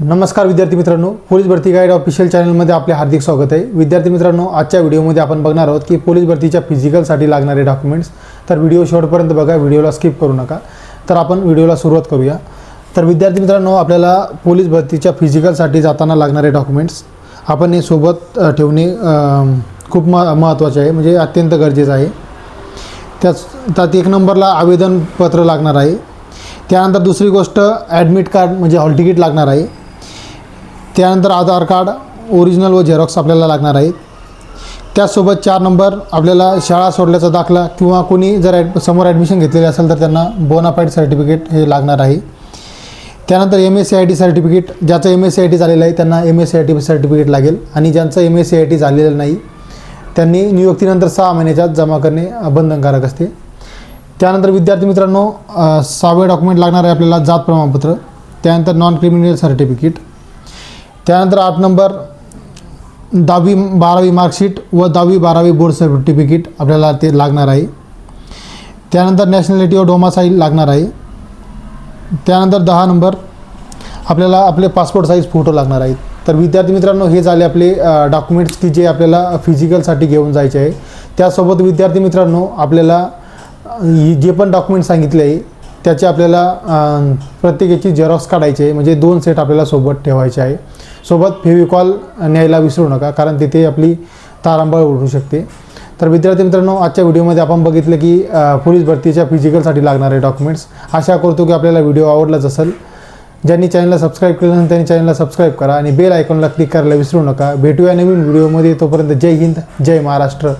नमस्कार विद्यार्थी मित्रांनो पोलीस भरती गाईड ऑफिशियल चॅनलमध्ये आपले हार्दिक स्वागत आहे. विद्यार्थी मित्रांनो आजच्या व्हिडिओमध्ये आपण बघणार आहोत की पोलीस भरतीच्या फिजिकलसाठी लागणारे डॉक्युमेंट्स तर व्हिडिओ शेवटपर्यंत बघा व्हिडिओला स्किप करू नका. तर आपण व्हिडिओला सुरुवात करूया. तर विद्यार्थी मित्रांनो आपल्याला पोलीस भरतीच्या फिजिकलसाठी जाताना लागणारे डॉक्युमेंट्स आपण हे सोबत ठेवणे खूप म महत्त्वाचे आहे म्हणजे अत्यंत गरजेचं आहे. त्याच त्यात एक नंबरला आवेदनपत्र लागणार आहे. त्यानंतर दुसरी गोष्ट ॲडमिट कार्ड म्हणजे हॉल तिकीट लागणार आहे. त्यानंतर आधार कार्ड ओरिजिनल व झेरॉक्स आपल्याला लागणार आहेत त्याचसोबत चार नंबर आपल्याला शाळा सोडल्याचा दाखला किंवा कोणी जर ॲड समोर ॲडमिशन घेतलेले असेल तर त्यांना बोनाफाईड सर्टिफिकेट हे लागणार आहे. त्यानंतर M S C I T certificate ज्याचं M S C I T झालेलं आहे त्यांना M S C I T certificate लागेल. आणि ज्यांचं M S C I T झालेलं नाही त्यांनी नियुक्तीनंतर सहा महिन्याच्यात जमा करणे बंधनकारक असते. त्यानंतर विद्यार्थी मित्रांनो सहावे डॉक्युमेंट लागणार आहे आपल्याला जात प्रमाणपत्र. त्यानंतर नॉन क्रिमिनल सर्टिफिकेट त्यानंतर आठ नंबर दहावी बारावी मार्कशीट व दहावी बारावी बोर्ड सर्टिफिकेट आपल्याला ते लागणार आहे. त्यानंतर नॅशनॅलिटी व डोमासाईल लागणार आहे. त्यानंतर दहा नंबर आपल्याला आपले पासपोर्ट साईज फोटो लागणार आहेत तर विद्यार्थी मित्रांनो हे झाले आपले डॉक्युमेंट्स की जे आपल्याला फिजिकलसाठी घेऊन जायचे आहे. त्यासोबत विद्यार्थी मित्रांनो आपल्याला ही जे पण डॉक्युमेंट सांगितले आहे त्याचे आपल्याला प्रत्येकाची झेरॉक्स काढायची आहे. म्हणजे दोन सेट आपल्याला सोबत ठेवायचे आहे. सोबत फेविकॉल न्यायला विसरू नका कारण तिथे आपली तारांबळ उडू शकते. तर विद्यार्थी मित्रांनो आजच्या व्हिडिओमध्ये आपण बघितलं की पोलीस भरतीच्या फिजिकलसाठी लागणारे डॉक्युमेंट्स आशा करतो की आपल्याला व्हिडिओ आवडलाच असेल. ज्यांनी चॅनलला सबस्क्राईब केलं नसेल त्यांनी चॅनलला सबस्क्राईब करा आणि बेल आयकॉनला क्लिक करायला विसरू नका. भेटूया नवीन व्हिडिओमध्ये. तोपर्यंत जय हिंद जय महाराष्ट्र.